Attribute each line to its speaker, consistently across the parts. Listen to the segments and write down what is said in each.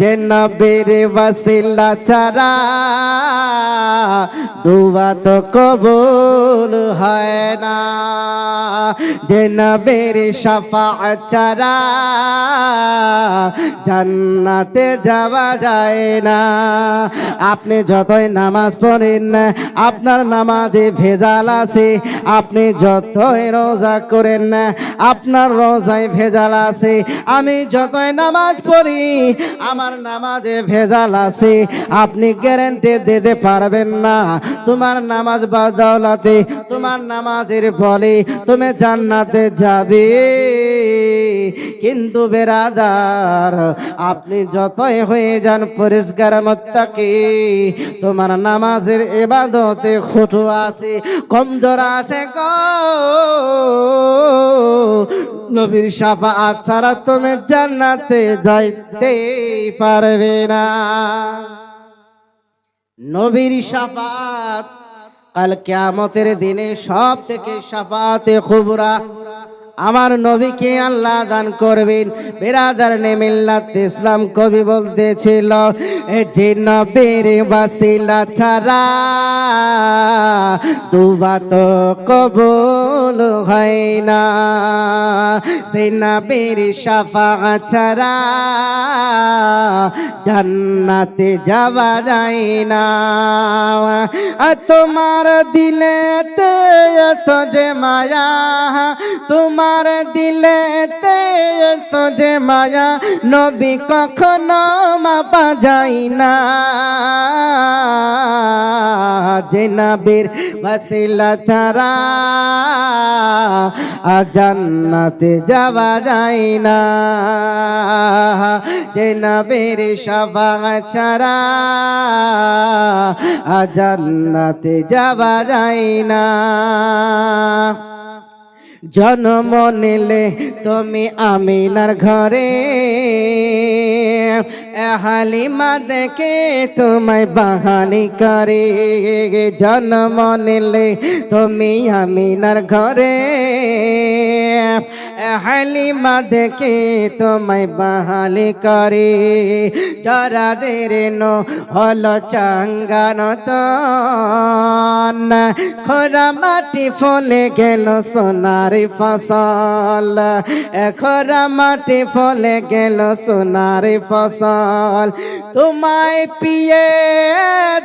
Speaker 1: যে নবীর ওয়াসিলা ছাড়া দুয়া তো কবুল হয় না। যে নবীর শাফাআত ছাড়া জান্নাতে যাওয়া যায় না। আপনি যতই নামাজ পড়েন না, আপনার নামাজে ভেজাল আছে। আপনি যতই রোজা করেন না, আপনার রোজায় ভেজাল আছে। আমি যতই নামাজ পড়ি আমার নামাজে ভেজাল আছে, আপনি গ্যারেন্টি দিতে পারবেন না। তোমার নামাজ বাদলাতে, তোমার নামাজের বলে তুমি জান্নাতে যাবে। কিন্তু বেরাদার, আপনি যতই হয়ে যান পরিষ্কার মত্তাকে। তোমার নামাজের এবাদতে খুটু আছে, কমজোর আছে গো। নবীর সাফা ছাড়া তুমি জান্নাতে যাইতে পারবে না। নবীর সাফাত কাল কিয়ামতের দিনে সব থেকে সাফাতে খুবরা আমার নবীকে আল্লাহ দান করবেন। বেরাদার নেমিল্লাত ইসলাম কবি বলতেছিল যে নবীর বাসিলা ছাড়া দুবা তো কবুল হয় না। সে নবীর সাফা ছাড়া জান্নাতে যাওয়া যায় না। তোমার দিলে এত যে মায়া, তোমার দিলে তো যে মায়া, নবী কখনো মাপা যায় না। যে নবীর বাসিলা ছাড়া আর জান্নাতে যাওয়া যায় না। যে নবীর সভা ছাড়া জান্নাতে যাওয়া যায় না। জন্ম নিলে তুমি আমিনার ঘরে হালিমা দেখে তোমায় বাহানি করে। জন্ম নিলে তুমি আমিনার ঘরে। হালিমা দেখে তোমায় বাহালি করে। চরাদের নো হলো চাঙ্গান খরা মাটি ফলে গেল সোনার ফসল। খরা মাটি ফলে গেল সোনার ফসল তোমায় পিয়ে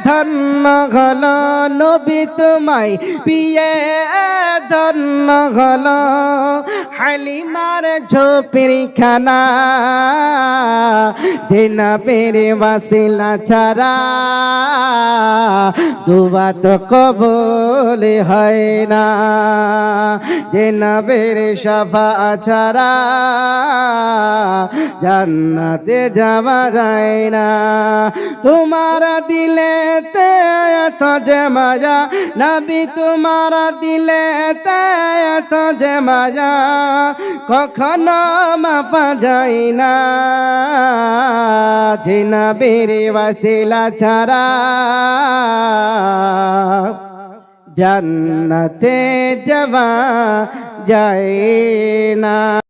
Speaker 1: ধন্য ঘল নবী তোমায় পিয়ে ধন্য ঘল হালিমার ঝোপের খানা যে না পেরে বাসিলা ছাড়া। দুবা তো কবল হয় না যে না বেরে সাফা ছাড়া। জান্নাতে যাওয়া যায় না, তোমার দিলে এত যে মজা, নবী তোমার দিলে এত যে মজা। কখনো মাপা যায় না। যে না বেরে বাসিলা ছাড়া জান্নাতে যাওয়া যায় না।